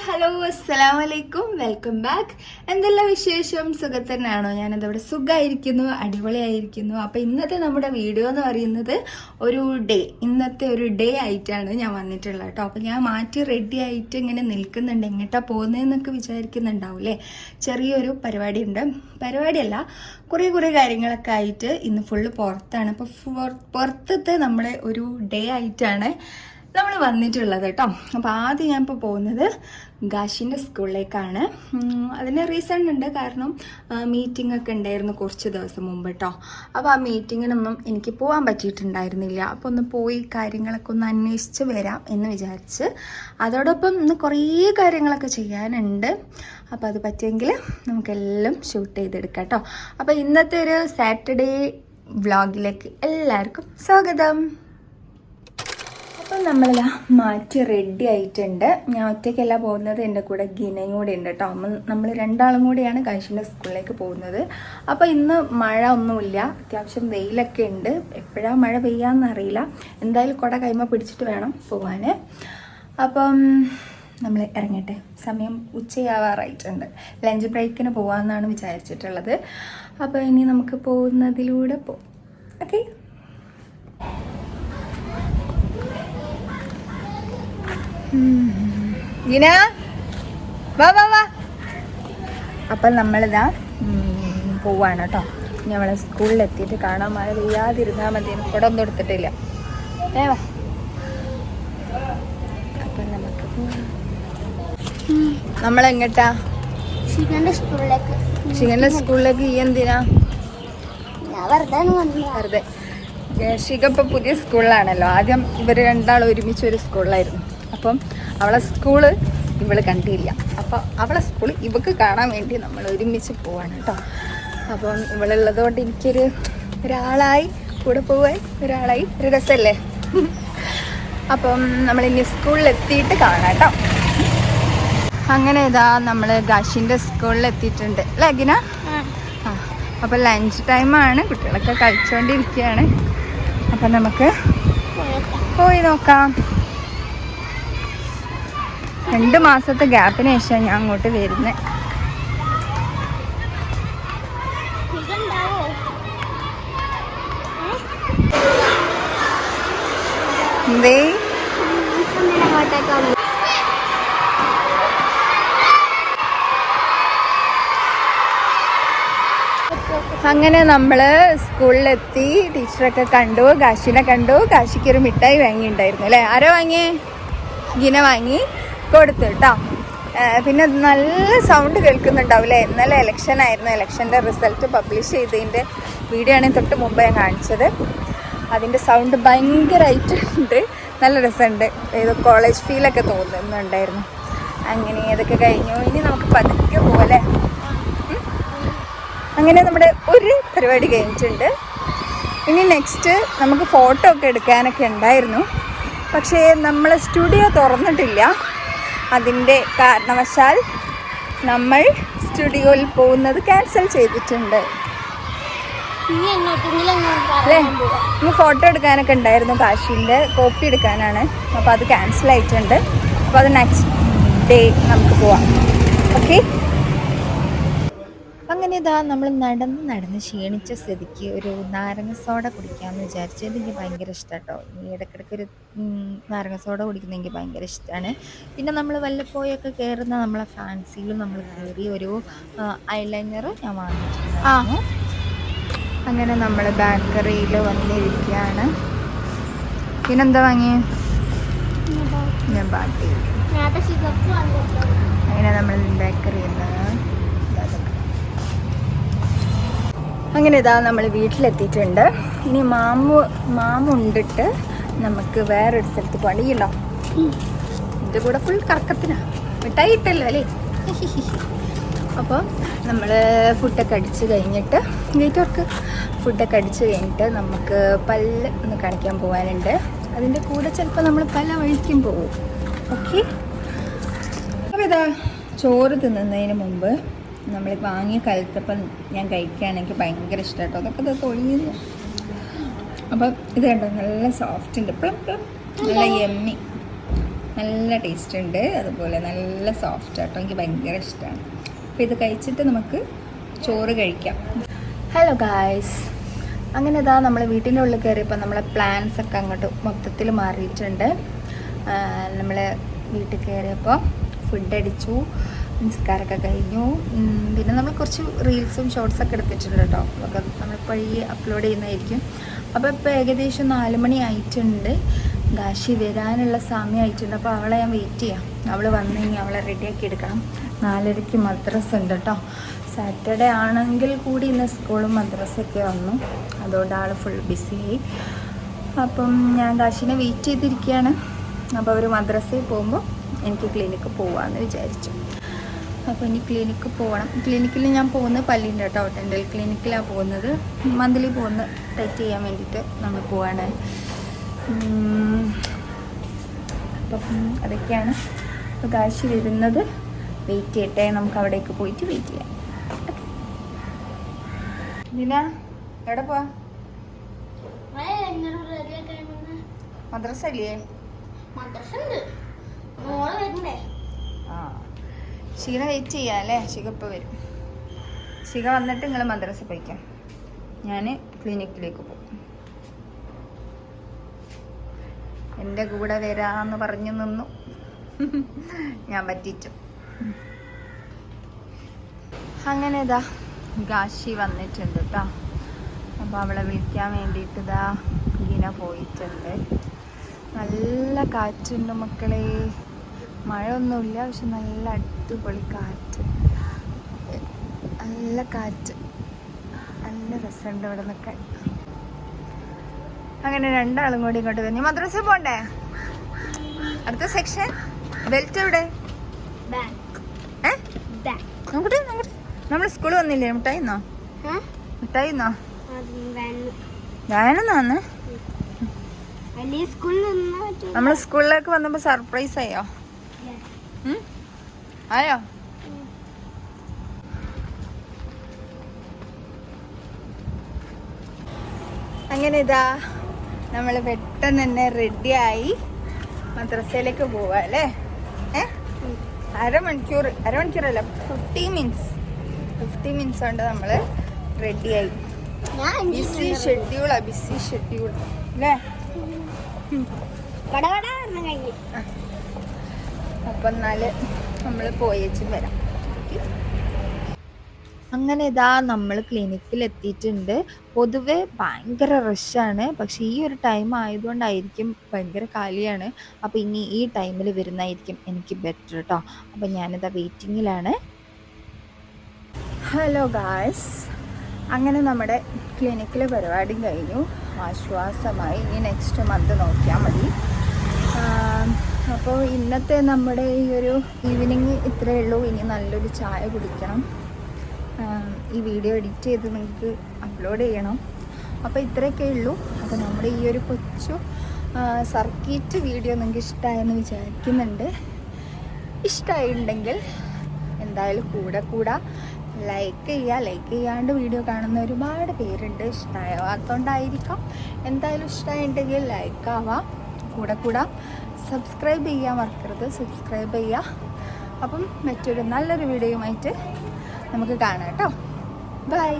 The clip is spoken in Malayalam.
ഹലോ അസ്സലാം വലൈക്കും വെൽക്കം ബാക്ക്. എന്തെല്ലാം വിശേഷം? സുഖത്തന്നെയാണോ ഞാനതവിടെ സുഖമായിരിക്കുന്നു അടിപൊളിയായിരിക്കുന്നു. അപ്പോൾ ഇന്നത്തെ നമ്മുടെ വീഡിയോ എന്ന് പറയുന്നത് ഒരു ഡേ. ഇന്നത്തെ ഒരു ഡേ ആയിട്ടാണ് ഞാൻ വന്നിട്ടുള്ളത് കേട്ടോ. അപ്പോൾ ഞാൻ മാറ്റി റെഡി ആയിട്ട് ഇങ്ങനെ നിൽക്കുന്നുണ്ട്. എങ്ങോട്ടാ പോകുന്നതെന്നൊക്കെ വിചാരിക്കുന്നുണ്ടാവില്ലേ? ചെറിയൊരു പരിപാടി ഉണ്ട് പരിപാടിയല്ല കുറേ കുറേ കാര്യങ്ങളൊക്കെ ആയിട്ട് ഇന്ന് ഫുള്ള് പുറത്താണ്. അപ്പോൾ പുറത്തത്തെ നമ്മളെ ഒരു ഡേ ആയിട്ടാണ് നമ്മൾ വന്നിട്ടുള്ളത് കേട്ടോ അപ്പോൾ ആദ്യം ഞാൻ ഇപ്പോൾ പോകുന്നത് ഗാഷിന്റെ സ്കൂളിലേക്കാണ്. അതിന് റീസൺ ഉണ്ട്. കാരണം മീറ്റിംഗ് ഒക്കെ ഉണ്ടായിരുന്നു കുറച്ച് ദിവസം മുമ്പ് കേട്ടോ അപ്പോൾ ആ മീറ്റിങ്ങിനൊന്നും എനിക്ക് പോകാൻ പറ്റിയിട്ടുണ്ടായിരുന്നില്ല. അപ്പോൾ ഒന്ന് പോയി കാര്യങ്ങളൊക്കെ ഒന്ന് അന്വേഷിച്ച് വരാം എന്ന് വിചാരിച്ച് അതോടൊപ്പം ഇന്ന് കുറേ കാര്യങ്ങളൊക്കെ ചെയ്യാനുണ്ട്. അപ്പോൾ അത് പറ്റുമെങ്കിൽ നമുക്കെല്ലാം ഷൂട്ട് ചെയ്തെടുക്കാം കേട്ടോ അപ്പോൾ ഇന്നത്തെ ഒരു സാറ്റർഡേ വ്ളോഗിലേക്ക് എല്ലാവർക്കും സ്വാഗതം. അപ്പം നമ്മളിതാ മാറ്റി റെഡി ആയിട്ടുണ്ട്. ഞാൻ ഒറ്റയ്ക്കല്ല പോകുന്നത്. എന്റെ കൂടെ ഗിനയും കൂടെ ഉണ്ട് കേട്ടോ. നമ്മൾ രണ്ടാളും കൂടിയാണ് കാശിന്റെ സ്കൂളിലേക്ക് പോകുന്നത്. അപ്പോൾ ഇന്ന് മഴ ഒന്നുമില്ല. അത്യാവശ്യം വെയിലൊക്കെ ഉണ്ട്. എപ്പോഴാണ് മഴ പെയ്യാന്നറിയില്ല എന്തായാലും കുട കൈമ പിടിച്ചിട്ട് വേണം പോകാൻ അപ്പം നമ്മൾ ഇറങ്ങട്ടെ. സമയം ഉച്ചയാവാറായിട്ടുണ്ട്. ലഞ്ച് ബ്രേക്കിന് പോകാമെന്നാണ് വിചാരിച്ചിട്ടുള്ളത്. അപ്പോൾ ഇനി നമുക്ക് പോകുന്നതിലൂടെ പോ ഓക്കെ ഗിന വാ വാ വാ. അപ്പം നമ്മളിതാ പോവാണ് കേട്ടോ. ഇനി അവളെ സ്കൂളിൽ എത്തിയിട്ട് കാണാൻ മഴ പെയ്യാതിരുന്നാൽ മതി. ഇവിടെ ഒന്നും എടുത്തിട്ടില്ല. ഏ വാ. അപ്പം നമുക്ക്. നമ്മളെങ്ങട്ടാ? ശിഖന്റെ സ്കൂളിലേക്ക്. സ്കൂളിലേക്ക് ഈ എന്തിനാ? വെറുതെ ശിഖ ഇപ്പം പുതിയ സ്കൂളിലാണല്ലോ. ആദ്യം ഇവർ രണ്ടാളും ഒരുമിച്ച് ഒരു സ്കൂളിലായിരുന്നു. അപ്പം അവളെ സ്കൂൾ ഇവൾ കണ്ടില്ല. അപ്പം അവളെ സ്കൂൾ ഇവക്ക് കാണാൻ വേണ്ടി നമ്മൾ ഒരുമിച്ച് പോവാണ് കേട്ടോ അപ്പം ഇവളുള്ളത് കൊണ്ട് എനിക്കൊരു ഒരാളായി കൂടെ പോവാൻ ഒരാളായി. ഒരു രസമല്ലേ അപ്പം നമ്മൾ ഇനി സ്കൂളിൽ എത്തിയിട്ട് കാണാം കേട്ടോ അങ്ങനെ ഇതാ നമ്മൾ ഗാഷിന്റെ സ്കൂളിൽ എത്തിയിട്ടുണ്ട്. അല്ലേ അഗിന. ആ. അപ്പം ലഞ്ച് ടൈമാണ് കുട്ടികളൊക്കെ കഴിച്ചുകൊണ്ടിരിക്കുകയാണ് അപ്പം നമുക്ക് പോയി നോക്കാം. രണ്ട് മാസത്തെ ഗ്യാപ്പിന് ശേഷം ഞാൻ അങ്ങോട്ട് വരുന്നത്. അങ്ങനെ നമ്മൾ സ്കൂളിലെത്തി. ടീച്ചറൊക്കെ കണ്ടു. കാശിനെ കണ്ടു. കാശിക്ക് ഒരു മിഠായി വാങ്ങിയിട്ടുണ്ടായിരുന്നു അല്ലേ? ആരോ വാങ്ങിയേ? ഗിന വാങ്ങി. കൊടുത്തു കേട്ടോ. പിന്നെ നല്ല സൗണ്ട് കേൾക്കുന്നുണ്ടാവില്ലേ? ഇന്നലെ ഇലക്ഷൻ ആയിരുന്നു. ഇലക്ഷന്റെ റിസൾട്ട് പബ്ലിഷ് ചെയ്തതിന്റെ വീഡിയോ ആണ് തൊട്ട് മുമ്പ് ഞാൻ കാണിച്ചത്. അതിന്റെ സൗണ്ട് ഭയങ്കരമായിട്ടുണ്ട് നല്ല രസമുണ്ട്. ഏതോ കോളേജ് ഫീലൊക്കെ തോന്നുന്നുണ്ടായിരുന്നു. അങ്ങനെ അതൊക്കെ കഴിഞ്ഞു. ഇനി നമുക്ക് പതുക്കെ പോലെ അങ്ങനെ നമ്മുടെ ഒരു പരിപാടി കഴിഞ്ഞിട്ടുണ്ട്. ഇനി നെക്സ്റ്റ് നമുക്ക് ഫോട്ടോ ഒക്കെ എടുക്കാനൊക്കെ ഉണ്ടായിരുന്നു. പക്ഷേ നമ്മൾ സ്റ്റുഡിയോ തുറന്നിട്ടില്ല. അതിന്റെ കാരണവശാൽ നമ്മൾ സ്റ്റുഡിയോയിൽ പോകുന്നത് ക്യാൻസൽ ചെയ്തിട്ടുണ്ട്. അല്ലേ. ഇന്ന് ഫോട്ടോ എടുക്കാനൊക്കെ ഉണ്ടായിരുന്നു കാശിന്റെ കോപ്പി എടുക്കാനാണ്. അപ്പോൾ അത് ക്യാൻസൽ ആയിട്ടുണ്ട് അപ്പോൾ അത് നെക്സ്റ്റ് ഡേ നമുക്ക് പോവാം. ഓക്കെ? അങ്ങനെ ഇതാ നമ്മൾ നടന്ന് നടന്ന് ക്ഷീണിച്ച സ്ഥിതിക്ക് ഒരു നാരങ്ങ സോഡ കുടിക്കാമെന്ന് വിചാരിച്ചു എനിക്ക് ഭയങ്കര ഇഷ്ടമാണ് കേട്ടോ ഈ ഇടയ്ക്കിടയ്ക്ക് ഒരു നാരങ്ങ സോഡ കുടിക്കുന്നത് എനിക്ക് ഭയങ്കര ഇഷ്ടമാണ് പിന്നെ നമ്മൾ വല്ലപ്പോയൊക്കെ കയറുന്ന നമ്മളെ ഫാൻസിയിലും നമ്മൾ കയറി ഒരു ഐലൈനർ ഞാൻ വാങ്ങിച്ചിട്ടുണ്ടായിരുന്നു. അങ്ങനെ നമ്മൾ ബേക്കറിയിൽ വന്നിരിക്കുകയാണ് പിന്നെന്താ വാങ്ങിയേ? ഇനിയിപ്പോ ഞാൻ വന്നിട്ട് അങ്ങനെ നമ്മൾ ബേക്കറിയിൽ നിന്ന് അങ്ങനെ ഇതാ നമ്മൾ വീട്ടിലെത്തിയിട്ടുണ്ട്. ഇനി മാമു മാമുണ്ടിട്ട് നമുക്ക് വേറൊരു സ്ഥലത്ത് പണിയുണ്ടോ എന്റെ കൂടെ ഫുൾ കറക്കത്തിനാ. മിഠായി ഇട്ടല്ലോ അല്ലേ അപ്പോൾ നമ്മൾ ഫുഡൊക്കെ അടിച്ച് കഴിഞ്ഞിട്ട് വർക്ക് ഫുഡൊക്കെ അടിച്ച് കഴിഞ്ഞിട്ട് നമുക്ക് പല്ല് ഒന്ന് കാണിക്കാൻ പോകാനുണ്ട് അതിന്റെ കൂടെ ചിലപ്പോൾ നമ്മൾ പല വഴിക്കും പോകും. ഓക്കെ അപ്പോൾ ഇതാ ചോറ് തിന്നുന്നതിന് മുമ്പ് നമ്മൾ വാങ്ങിയ കലത്തപ്പം ഞാൻ കഴിക്കുകയാണെങ്കിൽ എനിക്ക് ഭയങ്കര ഇഷ്ടം കേട്ടോ അതൊക്കെ ഇത് തൊഴിയുന്നു അപ്പം ഇത് കണ്ടോ? നല്ല സോഫ്റ്റ് ഉണ്ട്. Plum plum. നല്ല എമ്മി നല്ല ടേസ്റ്റ് ഉണ്ട്. അതുപോലെ നല്ല സോഫ്റ്റ് ആട്ടോ. എനിക്ക് ഭയങ്കര ഇഷ്ടമാണ് അപ്പോൾ ഇത് കഴിച്ചിട്ട് നമുക്ക് ചോറ് കഴിക്കാം. ഹലോ ഗായ്സ് അങ്ങനെ ഇതാ നമ്മൾ വീട്ടിന്റെ ഉള്ളിൽ കയറിയപ്പോൾ നമ്മളെ പ്ലാൻസ് ഒക്കെ അങ്ങോട്ട് മൊത്തത്തിൽ മാറിയിട്ടുണ്ട്. നമ്മൾ വീട്ടിൽ കയറിയപ്പോൾ ഫുഡ് അടിച്ചു. നിസ്കാരമൊക്കെ കഴിഞ്ഞു. പിന്നെ നമ്മൾ കുറച്ച് റീൽസും ഷോർട്സൊക്കെ എടുത്തിട്ടുണ്ട് കേട്ടോ. അതൊക്കെ നമ്മൾ പഴയ അപ്ലോഡ് ചെയ്യുന്നതായിരിക്കും. അപ്പോൾ ഇപ്പോൾ ഏകദേശം നാല് മണി ആയിട്ടുണ്ട്. കാശി വരാനുള്ള സമയമായിട്ടുണ്ട് അപ്പോൾ അവളെ ഞാൻ വെയിറ്റ് ചെയ്യാം. അവൾ വന്നു കഴിഞ്ഞാൽ അവളെ റെഡിയാക്കി എടുക്കണം. നാലരയ്ക്ക് മദ്രസ് ഉണ്ട് കേട്ടോ. സാറ്റർഡേ ആണെങ്കിൽ കൂടി ഇന്ന് സ്കൂളും മദ്രസൊക്കെ വന്നു. അതുകൊണ്ട് ആൾ ഫുൾ ബിസിയായി അപ്പം ഞാൻ കാശിനെ വെയിറ്റ് ചെയ്തിരിക്കുകയാണ്. അപ്പോൾ അവർ മദ്രസയിൽ പോകുമ്പോൾ എനിക്ക് ക്ലിനിക്ക് പോവാമെന്ന് വിചാരിച്ചു. അപ്പോൾ ഇനി ക്ലിനിക്ക് പോകണം ക്ലിനിക്കിൽ ഞാൻ പോകുന്നത് പല്ലിന്റെ കേട്ടോ ഡെന്റൽ ക്ലിനിക്കിലാണ് പോകുന്നത്. മന്ത്ലി പോകുന്ന ടൈറ്റ് ചെയ്യാൻ വേണ്ടിയിട്ട് നമ്മൾ പോവാണ്. അപ്പം അതൊക്കെയാണ്. അപ്പോൾ കാശ് വരുന്നത് വെയിറ്റ് ചെയ്യട്ടെ. നമുക്ക് അവിടേക്ക് പോയിട്ട് വെയിറ്റ് ചെയ്യാം. ദിന എവിടെ പോവാ? മദ്രസ അല്ലേ? മദ്രസ ഉണ്ട്. ആ. ശിഖ വെയിറ്റ് ചെയ്യാം അല്ലേ? ശിഖ ഇപ്പോൾ വരും. ശിഖ വന്നിട്ട് നിങ്ങൾ മദ്രസ പോയിക്കാം. ഞാൻ ക്ലിനിക്കിലേക്ക് പോകും എന്റെ കൂടെ വരാമെന്ന് പറഞ്ഞു നിന്നു. ഞാൻ പറ്റിച്ചു. അങ്ങനെ ഇതാ കാശി വന്നിട്ടുണ്ട് കേട്ടോ അപ്പോൾ അവളെ വിളിക്കാൻ വേണ്ടിയിട്ട് ഇതാ ഇങ്ങനെ പോയിട്ടുണ്ട്. നല്ല കാറ്റുണ്ട് മക്കളെ. മഴ ഒന്നുമില്ല പക്ഷെ നല്ല അടിപൊളി കാറ്റ്. നല്ല കാറ്റ്. നല്ല രസമുണ്ട് ഇവിടെ നിൽക്കാൻ അങ്ങനെ രണ്ടാളും കൂടി ഇങ്ങോട്ട് വന്നു. മദ്രസ പോണ്ടേ? അടുത്ത സെക്ഷൻ ബെൽറ്റ് എവിടെ? നോക്കട്ടെ നോക്കട്ടെ നമ്മൾ സ്കൂളിൽ വന്നില്ലേ? മിഠായിന്നോ? മിഠായിന്നോ? ഞാനെന്നാന്ന് നമ്മൾ സ്കൂളിലേക്ക് വന്നപ്പോ സർപ്രൈസ് ആയോ? ആയോ? അങ്ങനെ ഇതാ നമ്മൾ പെട്ടെന്ന് തന്നെ റെഡിയായി മദ്രസയിലേക്ക് പോവാ അല്ലേ? ഏ? അരമണിക്കൂർ അരമണിക്കൂറല്ല ഫിഫ്റ്റി മിനിറ്റ്സ് ഫിഫ്റ്റി മിനിറ്റ്സ് കൊണ്ട് നമ്മൾ റെഡിയായി ബിസി ഷെഡ്യൂളാ ബിസി ഷെഡ്യൂൾ അല്ലേ? കഴിഞ്ഞു. അപ്പം നമ്മൾ പോയേച്ചും വരാം. അങ്ങനെ ഇതാ നമ്മൾ ക്ലിനിക്കിൽ എത്തിയിട്ടുണ്ട് പൊതുവെ ഭയങ്കര റഷാണ് പക്ഷേ ഈ ഒരു ടൈം ആയതുകൊണ്ടായിരിക്കും ഭയങ്കര കാലിയാണ്. അപ്പോൾ ഇനി ഈ ടൈമിൽ വരുന്നതായിരിക്കും എനിക്ക് ബെറ്റർ കേട്ടോ അപ്പോൾ ഞാനിതാ വെയിറ്റിങ്ങിലാണ് ഹലോ ഗായ്സ് അങ്ങനെ നമ്മുടെ ക്ലിനിക്കിലെ പരിപാടിയും കഴിഞ്ഞു. ആശ്വാസമായി. ഈ നെക്സ്റ്റ് മന്ത് നോക്കിയാൽ മതി. അപ്പോൾ ഇന്നത്തെ നമ്മുടെ ഈ ഒരു ഈവനിങ് ഇത്രയേ ഉള്ളൂ. ഇനി നല്ലൊരു ചായ കുടിക്കണം. ഈ വീഡിയോ എഡിറ്റ് ചെയ്ത് നിങ്ങൾക്ക് അപ്ലോഡ് ചെയ്യണം. അപ്പോൾ ഇത്രയൊക്കെ ഉള്ളൂ. അപ്പോൾ നമ്മുടെ ഈ ഒരു കൊച്ചു സർക്കിറ്റ് വീഡിയോ നിങ്ങൾക്ക് ഇഷ്ടമായെന്ന് വിചാരിക്കുന്നുണ്ട്. ഇഷ്ടമായിട്ടുണ്ടെങ്കിൽ എന്തായാലും കൂടെ കൂടെ ലൈക്ക് ചെയ്യുക. ലൈക്ക് ചെയ്യാണ്ട് വീഡിയോ കാണുന്ന ഒരുപാട് പേരുണ്ട്. ഇഷ്ടമാവാത്തതുകൊണ്ടായിരിക്കാം എന്തായാലും ഇഷ്ടമായിട്ടുണ്ടെങ്കിൽ ലൈക്ക് ആവാം. കൂടെ കൂടെ. സബ്സ്ക്രൈബ് ചെയ്യാൻ മറക്കരുത്. സബ്സ്ക്രൈബ് ചെയ്യുക അപ്പം മറ്റൊരു നല്ലൊരു വീഡിയോയുമായിട്ട് നമുക്ക് കാണാം കേട്ടോ. ബൈ